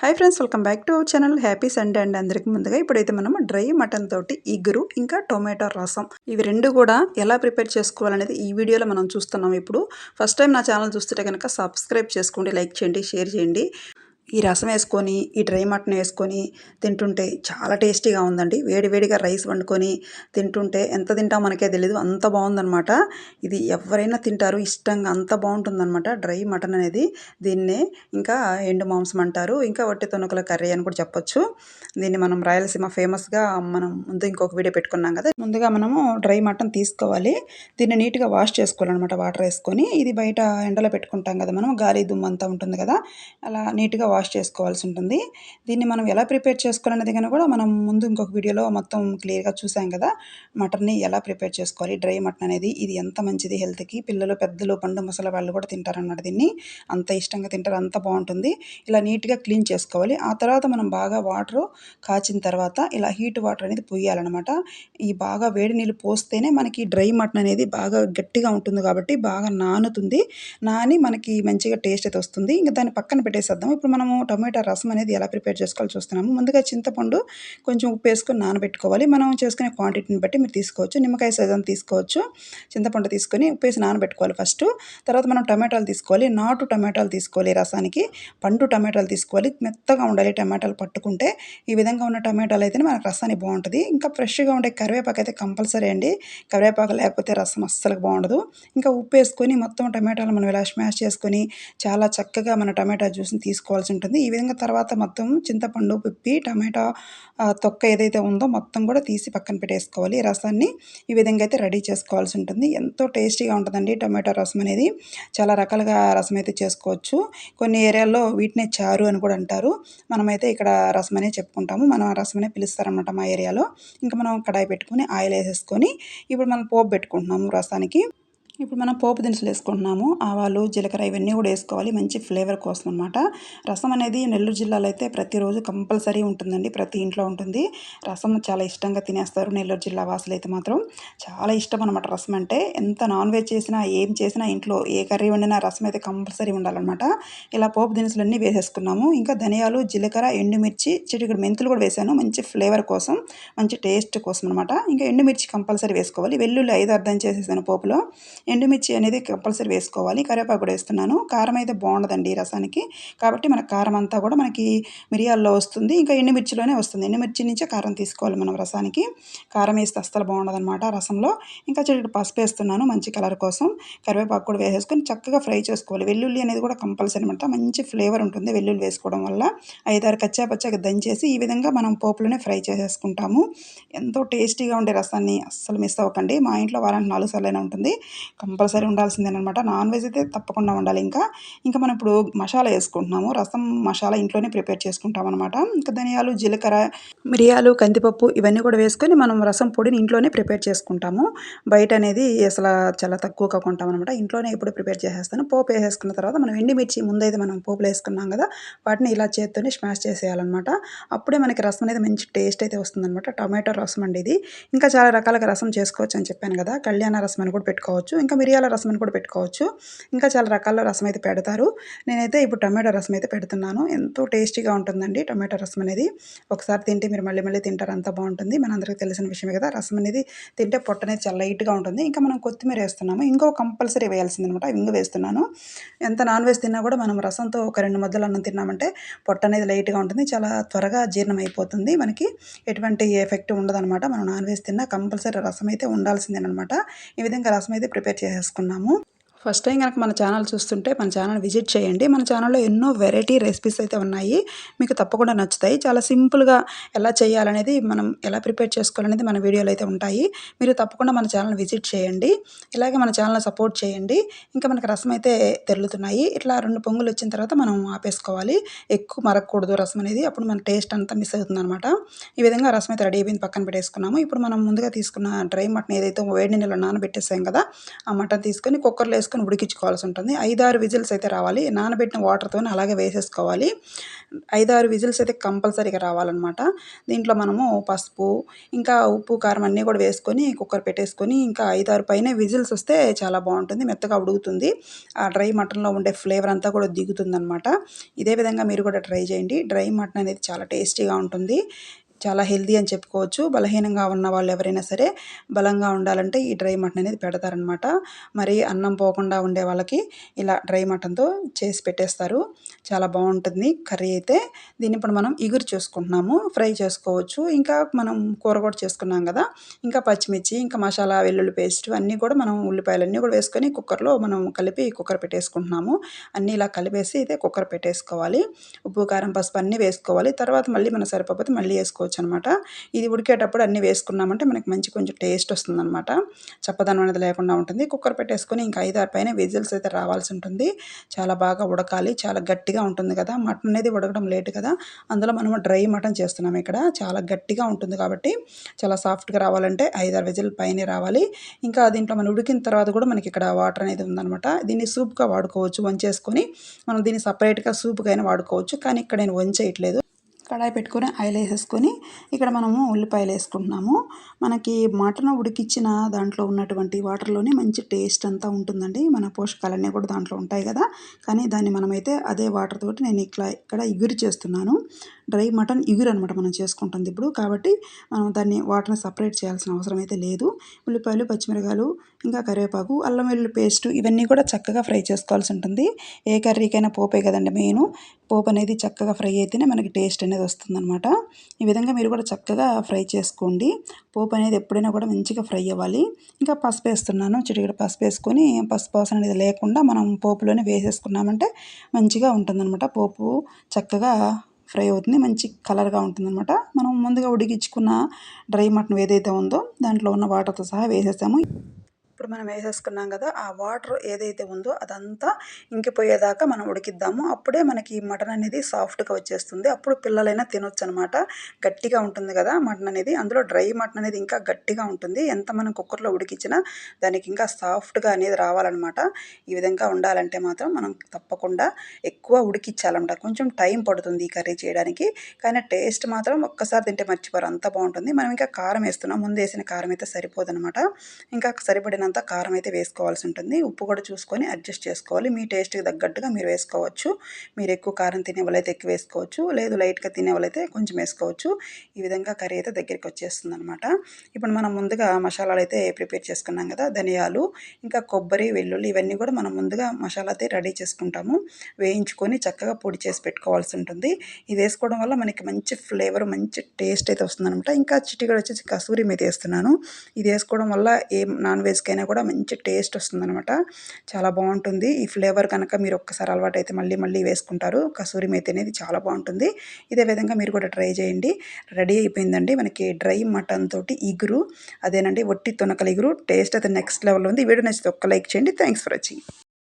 Hi friends welcome back to our channel happy Sunday and అందరికి. ముందుగా ఇప్పుడైతే మనం డ్రై మటన్ తోటి ఇగురు ఇంకా టొమాటో రసం ఇవి రెండు కూడా ఎలా ప్రిపేర్ చేసుకోవాలనేది ఈ వీడియోలో మనం చూస్తున్నాం. ఇప్పుడు ఫస్ట్ టైం నా ఛానల్ చూస్తుంటే కనుక సబ్స్క్రైబ్ చేసుకోండి లైక్ చేయండి షేర్ చేయండి. ఈ రసం వేసుకొని ఈ డ్రై మటన్ వేసుకొని తింటుంటే చాలా టేస్టీగా ఉందండి. వేడివేడిగా రైస్ వండుకొని తింటుంటే ఎంత తింటాం మనకే తెలియదు అంత బాగుందనమాట ఇది ఎవరైనా తింటారు ఇష్టంగా అంత బాగుంటుందన్నమాట డ్రై మటన్ అనేది. దీన్నే ఇంకా ఎండు మాంసం అంటారు ఇంకా వట్టి తొనుకల కర్రీ అని కూడా చెప్పొచ్చు. దీన్ని మనం రాయలసీమ ఫేమస్గా మనం ముందు ఇంకొక వీడియో పెట్టుకున్నాం కదా ముందుగా మనము డ్రై మటన్ తీసుకోవాలి. దీన్ని నీట్గా వాష్ చేసుకోవాలన్నమాట వాటర్ వేసుకొని. ఇది బయట ఎండలో పెట్టుకుంటాం కదా మనం గాలి దుమ్మంతా ఉంటుంది కదా అలా నీట్గా వాష్ చేసుకోవాల్సి ఉంటుంది. దీన్ని మనం ఎలా ప్రిపేర్ చేసుకోవాలనేది కానీ కూడా మనం ముందు ఇంకొక వీడియోలో మొత్తం క్లియర్గా చూసాం కదా మటన్ని ఎలా ప్రిపేర్ చేసుకోవాలి డ్రై మటన్ అనేది ఇది ఎంత మంచిది హెల్త్కి? పిల్లలు పెద్దలు పండు ముసలి వాళ్ళు కూడా తింటారన్నమాట దీన్ని. అంత ఇష్టంగా తింటారు అంత బాగుంటుంది. ఇలా నీట్గా క్లీన్ చేసుకోవాలి. ఆ తర్వాత మనం బాగా వాటర్ కాచిన తర్వాత ఇలా హీట్ వాటర్ అనేది పోయాలన్నమాట ఈ బాగా వేడి నీళ్ళు పోస్తేనే మనకి డ్రై మటన్ అనేది బాగా గట్టిగా ఉంటుంది కాబట్టి బాగా నానుతుంది. నాని మనకి మంచిగా టేస్ట్ అయితే వస్తుంది. ఇంకా దాన్ని పక్కన పెట్టేసేద్దాం. ఇప్పుడు మనం మనము టమాటా రసం అనేది ఎలా ప్రిపేర్ చేసుకోవాలో చూస్తున్నాము. ముందుగా చింతపండు కొంచెం ఉప్పు వేసుకొని నానబెట్టుకోవాలి. మనం చేసుకునే క్వాంటిటీని బట్టి మీరు తీసుకోవచ్చు. నిమ్మకాయ సైజన్ తీసుకోవచ్చు. చింతపండు తీసుకొని ఉప్పు వేసి నానబెట్టుకోవాలి ఫస్ట్ తర్వాత మనం టమాటాలు తీసుకోవాలి. నాటు టమాటాలు తీసుకోవాలి రసానికి. పండు టమాటాలు తీసుకోవాలి. మెత్తగా ఉండాలి టమాటాలు పట్టుకుంటే. ఈ విధంగా ఉన్న టమాటాలు అయితే మనకు రసానికి బాగుంటుంది. ఇంకా ఫ్రెష్గా ఉండే కరివేపాకు అయితే కంపల్సరీ అండి. కరివేపాకు లేకపోతే రసం అస్సలు బాగుండదు. ఇంకా ఉప్పు వేసుకొని మొత్తం టమాటాలు మనం ఇలా స్మాష్ చేసుకొని చాలా చక్కగా మన టమాటా జ్యూస్ని తీసుకోవాల్సి ఉంటుంది. ఈ విధంగా తర్వాత మొత్తం చింతపండు పిప్పి టమాటా తొక్క ఏదైతే ఉందో మొత్తం కూడా తీసి పక్కన పెట్టేసుకోవాలి. రసాన్ని ఈ విధంగా అయితే రెడీ చేసుకోవాల్సి ఉంటుంది. ఎంతో టేస్టీగా ఉంటుందండి టమాటో రసం అనేది. చాలా రకాలుగా రసం అయితే చేసుకోవచ్చు. కొన్ని ఏరియాల్లో వీటినే చారు అని కూడా అంటారు. మనమైతే ఇక్కడ రసం అనే చెప్పుకుంటాము. మనం ఆ రసం అనే పిలుస్తారనమాట మా ఏరియాలో. ఇంకా మనం కడాయి పెట్టుకుని ఆయిల్ వేసేసుకొని ఇప్పుడు మనం పోపు పెట్టుకుంటున్నాము రసానికి. ఇప్పుడు మనం పోపు దినుసులు వేసుకుంటున్నాము. ఆవాలు జీలకర్ర ఇవన్నీ కూడా వేసుకోవాలి. మంచి ఫ్లేవర్ కోసం అనమాట రసం అనేది నెల్లూరు జిల్లాలో అయితే ప్రతిరోజు కంపల్సరీ ఉంటుందండి. ప్రతి ఇంట్లో ఉంటుంది. రసం చాలా ఇష్టంగా తినేస్తారు నెల్లూరు జిల్లా వాసులు అయితే మాత్రం. చాలా ఇష్టం అనమాట రసం అంటే. ఎంత నాన్ వెజ్ చేసినా ఏం చేసినా ఇంట్లో ఏ కర్రీ వండినా రసం అయితే కంపల్సరీ ఉండాలన్నమాట. ఇలా పోపు దినుసులు అన్నీ వేసేసుకున్నాము. ఇంకా ధనియాలు జీలకర్ర ఎండుమిర్చి చిటికడు మెంతులు కూడా వేసాను. మంచి ఫ్లేవర్ కోసం మంచి టేస్ట్ కోసం అనమాట ఇంకా ఎండుమిర్చి కంపల్సరీ వేసుకోవాలి. వెల్లుల్లి ఐదు అర్థం చేసేసాను పోపులో. ఎండుమిర్చి అనేది కంపల్సరీ వేసుకోవాలి. కరివేపాకు కూడా వేస్తున్నాను. కారం అయితే బాగుండదండి రసానికి. కాబట్టి మన కారం అంతా కూడా మనకి మిరియాల్లో వస్తుంది. ఇంకా ఎండుమిర్చిలోనే వస్తుంది. ఎండుమిర్చి నుంచే కారం తీసుకోవాలి మనం రసానికి. కారం వేస్తే అస్సలు బాగుండదన్నమాట రసంలో. ఇంకా చెడు పసుపు వేస్తున్నాను మంచి కలర్ కోసం. కరివేపాకు కూడా వేసేసుకొని చక్కగా ఫ్రై చేసుకోవాలి. వెల్లుల్లి అనేది కూడా కంపల్సరీ అనమాట మంచి ఫ్లేవర్ ఉంటుంది వెల్లుల్లి వేసుకోవడం వల్ల. ఐదారు కచ్చా పచ్చగా దంచేసి ఈ విధంగా మనం పోపులోనే ఫ్రై చేసేసుకుంటాము. ఎంతో టేస్టీగా ఉండే రసాన్ని అస్సలు మిస్ అవ్వకండి. మా ఇంట్లో వారానికి నాలుగు సార్లు ఉంటుంది. కంపల్సరీ ఉండాల్సిందేనమాట నాన్ వెజ్ అయితే తప్పకుండా ఉండాలి ఇంకా ఇంకా మనం ఇప్పుడు మసాలా వేసుకుంటున్నాము. రసం మసాలా ఇంట్లోనే ప్రిపేర్ చేసుకుంటాం అనమాట ఇంకా ధనియాలు జీలకర్ర మిరియాలు కందిపప్పు ఇవన్నీ కూడా వేసుకొని మనం రసం పొడిని ఇంట్లోనే ప్రిపేర్ చేసుకుంటాము. బయట అనేది అసలు చాలా తక్కువగా కొంటాం అనమాట ఇంట్లోనే ఇప్పుడు ప్రిపేర్ చేసేస్తాను. పోపు వేసేసుకున్న తర్వాత మనం ఎండిమిర్చి ముందైతే మనం పోపులు వేసుకున్నాం కదా వాటిని ఇలా చేత్తోనే స్మాష్ చేసేయాలన్నమాట. అప్పుడే మనకి రసం అనేది మంచి టేస్ట్ అయితే వస్తుందన్నమాట. టమాటో రసం అండి ఇది. ఇంకా చాలా రకాలుగా రసం చేసుకోవచ్చు అని చెప్పాను కదా. కళ్యాణ రసం అని కూడా పెట్టుకోవచ్చు. ఇంకా మిరియాల రసం అని కూడా పెట్టుకోవచ్చు. ఇంకా చాలా రకాల రసం అయితే పెడతారు. నేనైతే ఇప్పుడు టమాటో రసం అయితే పెడుతున్నాను. ఎంతో టేస్టీగా ఉంటుందండి టమాటో రసం అనేది. ఒకసారి తింటే మీరు మళ్ళీ మళ్ళీ తింటారు అంత బాగుంటుంది. మనందరికీ తెలిసిన విషయమే కదా రసం అనేది తింటే పొట్ట అనేది చాలా లైట్గా ఉంటుంది. ఇంకా మనం కొత్తిమీర వేస్తున్నాము. ఇంకో కంపల్సరీ వేయాల్సిందనమాట. ఇంగ వేస్తున్నాను. ఎంత నాన్ వెజ్ తిన్నా కూడా మనం రసంతో ఒక రెండు ముద్దలు అన్నం తిన్నామంటే పొట్ట అనేది లైట్గా ఉంటుంది. చాలా త్వరగా జీర్ణం అయిపోతుంది మనకి. ఎటువంటి ఎఫెక్ట్ ఉండదనమాట. మనం నాన్ వెజ్ తిన్నా కంపల్సరీ రసం అయితే ఉండాల్సిందేనమాట. ఈ విధంగా రసం అయితే ప్రిపేర్ చేసేసుకున్నాము ఫస్ట్ టైం కనుక మన ఛానల్ చూస్తుంటే మన ఛానల్ విజిట్ చేయండి. మన ఛానల్లో ఎన్నో వెరైటీ రెసిపీస్ అయితే ఉన్నాయి. మీకు తప్పకుండా నచ్చుతాయి. చాలా సింపుల్గా ఎలా చేయాలనేది మనం ఎలా ప్రిపేర్ చేసుకోవాలనేది మన వీడియోలో అయితే ఉంటాయి. మీరు తప్పకుండా మన ఛానల్ విజిట్ చేయండి. ఇలాగే మన ఛానల్ సపోర్ట్ చేయండి. ఇంకా మనకు రసం అయితే తెరులుతున్నాయి. ఇట్లా రెండు పొంగులు వచ్చిన తర్వాత మనం ఆపేసుకోవాలి. ఎక్కువ మరగకూడదు రసం అనేది. అప్పుడు మన టేస్ట్ అంతా మిస్ అవుతుంది అనమాట ఈ విధంగా రసం అయితే రెడీ అయిపోయింది. పక్కన పెట్టేసుకున్నాము. ఇప్పుడు మనం ముందుగా తీసుకున్న డ్రై మటన్ ఏదైతే వేడి నీళ్ళు నానబెట్టేసాం కదా ఆ మటన్ తీసుకొని కుక్కర్లో వేసుకొని ఉడికించుకోవాల్సి ఉంటుంది ఐదారు విజిల్స్ అయితే రావాలి. నానబెట్టిన వాటర్తో అలాగే వేసేసుకోవాలి. ఐదారు విజిల్స్ అయితే కంపల్సరీగా రావాలన్నమాట. దీంట్లో మనము పసుపు ఇంకా ఉప్పు కారం అన్నీ కూడా వేసుకొని కుక్కర్ పెట్టేసుకొని ఇంకా ఐదారు పైన విజిల్స్ వస్తే చాలా బాగుంటుంది. మెత్తగా ఉడుకుతుంది. ఆ డ్రై మటన్లో ఉండే ఫ్లేవర్ అంతా కూడా దిగుతుందనమాట ఇదే విధంగా మీరు కూడా ట్రై చేయండి. డ్రై మటన్ అనేది చాలా టేస్టీగా ఉంటుంది. చాలా హెల్దీ అని చెప్పుకోవచ్చు. బలహీనంగా ఉన్న వాళ్ళు ఎవరైనా సరే బలంగా ఉండాలంటే ఈ డ్రై మటన్ అనేది పెడతారనమాట మరి అన్నం పోకుండా ఉండే వాళ్ళకి ఇలా డ్రై మటన్తో చేసి పెట్టేస్తారు. చాలా బాగుంటుంది కర్రీ అయితే. దీన్ని ఇప్పుడు మనం ఇగురు చేసుకుంటున్నాము. ఫ్రై చేసుకోవచ్చు. ఇంకా మనం కూర కూడా చేసుకున్నాం కదా. ఇంకా పచ్చిమిర్చి ఇంకా మసాలా వెల్లుల్లి పేస్ట్ అన్నీ కూడా మనం ఉల్లిపాయలు అన్నీ కూడా వేసుకొని కుక్కర్లో మనం కలిపి కుక్కర్ పెట్టేసుకుంటున్నాము. అన్నీ ఇలా కలిపేసి అయితే కుక్కర్ పెట్టేసుకోవాలి. ఉప్పు కారం పసుపు అన్నీ వేసుకోవాలి. తర్వాత మళ్ళీ మనం సరిపోతే మళ్ళీ వేసుకోవచ్చు. వేసుకోవచ్చు అనమాట ఇది ఉడికేటప్పుడు అన్నీ వేసుకున్నామంటే మనకి మంచి కొంచెం టేస్ట్ వస్తుంది అనమాట చప్పదనం అనేది లేకుండా ఉంటుంది. కుక్కర్ పెట్టేసుకొని ఇంకా ఐదారు పైన విజిల్స్ అయితే రావాల్సి ఉంటుంది. చాలా బాగా ఉడకాలి. చాలా గట్టిగా ఉంటుంది కదా. మటన్ అనేది ఉడకడం లేట్ కదా. అందులో మనం డ్రై మటన్ చేస్తున్నాం ఇక్కడ. చాలా గట్టిగా ఉంటుంది కాబట్టి చాలా సాఫ్ట్గా రావాలంటే ఐదారు విజిల్ పైనే రావాలి. ఇంకా దీంట్లో మనం ఉడికిన తర్వాత కూడా మనకి ఇక్కడ వాటర్ అనేది ఉందనమాట. దీన్ని సూప్గా వాడుకోవచ్చు. వంచేసుకొని మనం దీన్ని సపరేట్గా సూప్గా అయినా వాడుకోవచ్చు. కానీ ఇక్కడ నేను వంచేయట్లేదు. కడాయి పెట్టుకొని ఆయిల్ వేసేసుకొని ఇక్కడ మనము ఉల్లిపాయలు వేసుకుంటున్నాము. మనకి మటన్ ఉడికిచ్చిన దాంట్లో ఉన్నటువంటి వాటర్లోనే మంచి టేస్ట్ అంతా ఉంటుందండి. మన పోషకాలన్నీ కూడా దాంట్లో ఉంటాయి కదా. కానీ దాన్ని మనమైతే అదే వాటర్ తోటి నేను ఇట్లా ఇక్కడ ఇగురు చేస్తున్నాను. డ్రై మటన్ ఇగురు అనమాట మనం చేసుకుంటుంది ఇప్పుడు. కాబట్టి మనం దాన్ని వాటర్ని సపరేట్ చేయాల్సిన అవసరం అయితే లేదు. ఉల్లిపాయలు పచ్చిమిరకాయలు ఇంకా కరివేపాకు అల్లం వెల్లుల్లి పేస్ట్ ఇవన్నీ కూడా చక్కగా ఫ్రై చేసుకోవాల్సి ఉంటుంది. ఏ కర్రీకైనా పోపే కదండి మెయిన్. పోపు అనేది చక్కగా ఫ్రై అయితేనే మనకి టేస్ట్ అనేది వస్తుందన్నమాట. ఈ విధంగా మీరు కూడా చక్కగా ఫ్రై చేసుకోండి. పోపు అనేది ఎప్పుడైనా కూడా మంచిగా ఫ్రై అవ్వాలి. ఇంకా పసుపు వేస్తున్నాను. చిటికడ పసుపు వేసుకొని పసుపు వాసన అనేది లేకుండా మనం పోపులోనే వేసేసుకున్నామంటే మంచిగా ఉంటుందన్నమాట. పోపు చక్కగా ఫ్రై అవుతుంది. మంచి కలర్గా ఉంటుందన్నమాట. మనం ముందుగా ఉడికించుకున్న డ్రై మటన్ ఏదైతే ఉందో దాంట్లో ఉన్న వాటర్తో సహా వేసేసాము. ఇప్పుడు మనం వేసేసుకున్నాం కదా ఆ వాటర్ ఏదైతే ఉందో అదంతా ఇంకిపోయేదాకా మనం ఉడికిద్దాము. అప్పుడే మనకి మటన్ అనేది సాఫ్ట్గా వచ్చేస్తుంది. అప్పుడు పిల్లలైనా తినొచ్చు అనమాట గట్టిగా ఉంటుంది కదా మటన్ అనేది. అందులో డ్రై మటన్ అనేది ఇంకా గట్టిగా ఉంటుంది. ఎంత మనం కుక్కర్లో ఉడికించినా దానికి ఇంకా సాఫ్ట్గా అనేది రావాలన్నమాట ఈ విధంగా ఉండాలంటే మాత్రం మనం తప్పకుండా ఎక్కువ ఉడికించాలన్నమాట కొంచెం టైం పడుతుంది ఈ కర్రీ చేయడానికి. కానీ టేస్ట్ మాత్రం ఒక్కసారి తింటే మర్చిపోరు. అంత బాగుంటుంది. మనం ఇంకా కారం వేస్తున్నాం. ముందు వేసిన కారం అయితే సరిపోదనమాట. ఇంకా సరిపడిన తగినంత కారం అయితే వేసుకోవాల్సి ఉంటుంది. ఉప్పు కూడా చూసుకొని అడ్జస్ట్ చేసుకోవాలి. మీ టేస్ట్కి తగ్గట్టుగా మీరు వేసుకోవచ్చు. మీరు ఎక్కువ కారం తినే వాళ్ళైతే ఎక్కువ వేసుకోవచ్చు. లేదు లైట్గా తినే వాళ్ళైతే కొంచెం వేసుకోవచ్చు. ఈ విధంగా కర్రీ అయితే దగ్గరికి వచ్చేస్తుంది అనమాట ఇప్పుడు మనం ముందుగా మసాలాలు అయితే ప్రిపేర్ చేసుకున్నాం కదా ధనియాలు ఇంకా కొబ్బరి వెల్లుల్లి ఇవన్నీ కూడా మనం ముందుగా మసాలా అయితే రెడీ చేసుకుంటాము. వేయించుకొని చక్కగా పొడి చేసి పెట్టుకోవాల్సి ఉంటుంది. ఇది వేసుకోవడం వల్ల మనకి మంచి ఫ్లేవర్ మంచి టేస్ట్ అయితే వస్తుందనమాట ఇంకా చిటికడ వచ్చేసి కసూరి మీద వేస్తున్నాను. ఇది వేసుకోవడం వల్ల ఏ నాన్ వెజ్కైనా అయినా కూడా మంచి టేస్ట్ వస్తుందనమాట చాలా బాగుంటుంది. ఈ ఫ్లేవర్ కనుక మీరు ఒక్కసారి అలవాటు అయితే మళ్ళీ మళ్ళీ వేసుకుంటారు. కసూరి మేతి అనేది చాలా బాగుంటుంది. ఇదే విధంగా మీరు కూడా ట్రై చేయండి. రెడీ అయిపోయిందండి మనకి డ్రై మటన్ తోటి ఇగురు. అదేనండి ఒట్టి తొనకల ఇగురు. టేస్ట్ అయితే నెక్స్ట్ లెవెల్లో ఉంది. ఈ వీడియో నచ్చితే ఒక్క లైక్ చేయండి. Thanks for watching.